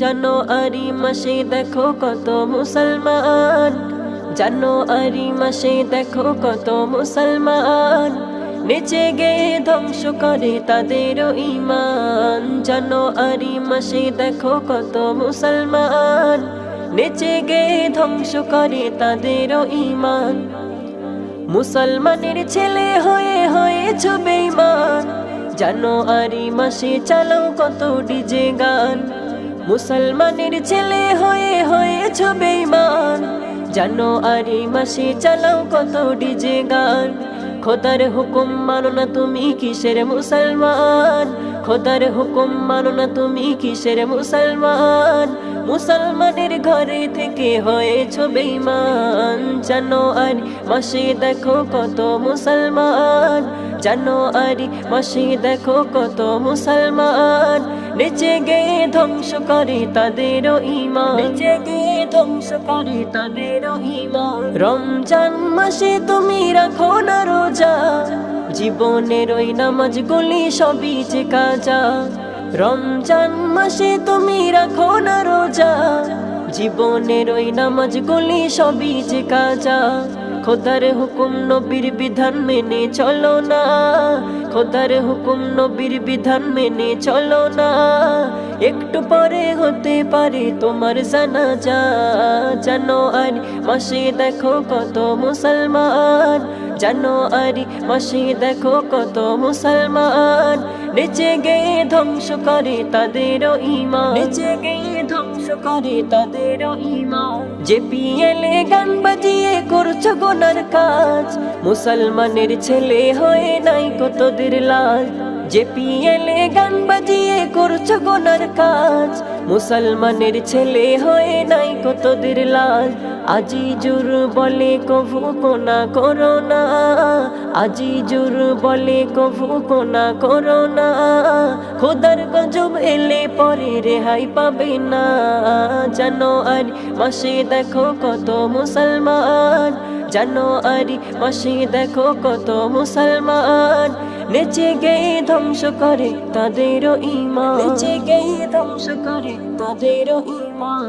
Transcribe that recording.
জানুয়ারি মাসে দেখো কত মুসলমান। জানুয়ারি মাসে দেখো কত মুসলমান। নেচে গে ধ্বংস করে তাদের ইমান জানুয়ারি মাসে দেখো কত মুসলমান। নেচে গে ধ্বংস করে তাদের ইমান মুসলমানের ছেলে হয়ে হয়েছ বেঈমান জানুয়ারি মাসে চালাও কত ডিজে গান। মুসলমানের ছেলে হয়ে হয়েছ বেঈমান। জানুয়ারি মাসে চালাও কত ডিজে গান। খোদার হুকুম মানো না তুমি কিসের মুসলমান? খোদার হুকুম মানো না তুমি কিসের মুসলমান? মুসলমানের ঘরে থেকে হয়েছ বেঈমান। জানুয়ারি মাসে দেখো কত মুসলমান। জানুয়ারি মাসে দেখো কত মুসলমান। নেচে গে ধ্বংস করে তাদের ইমান নেচে গে ধ্বংস করে তাদের ইমান রমজান মাসে তুমি রাখো না রোজা। জীবনের ওই নামাজ গুলি সবই যে কাজা। রমজান মাসে তুমি রাখো না রোজা। জীবনের ওই নামাজ গুলি সবই যে কাজা। খোদার হুকুম নবীর বিধান মেনে চলো না। খোদার হুকুম নবীর বিধান মেনে চলো না। একটু পরে হতে পারে তোমার জানা যা জানো আর মাসে দেখো কত মুসলমান। জানো আরি মাসে দেখো কত মুসলমান। নেচে গে ধ্বংস করে তাদের ইমান বেঁচে গে ধ্বংস করে তাদের ইমা যে পিএলে গান বাজিয়ে করছ গোনার কাজ মুসলমানের ছেলে হয়ে নাই কতদের লাজ। যে পিয়েলে গান বাজিয়ে করছ গোনার কাজ। মুসলমানের ছেলে হয়ে নাই কতদের লাল আজি জুর বলে কভু কোনা করো না। আজি জুর বলে কভু কোনা করো না। খোদার গজব এলে পরে রেহাই পাবে না। জানো আর মাসে দেখো কত মুসলমান। জানো আরি মাসে দেখো কত মুসলমান। নেচে গেয়ে ধ্বংস করে তাদেরও ইমান নেচে গেয়ে ধ্বংস করে তাদেরও ইমান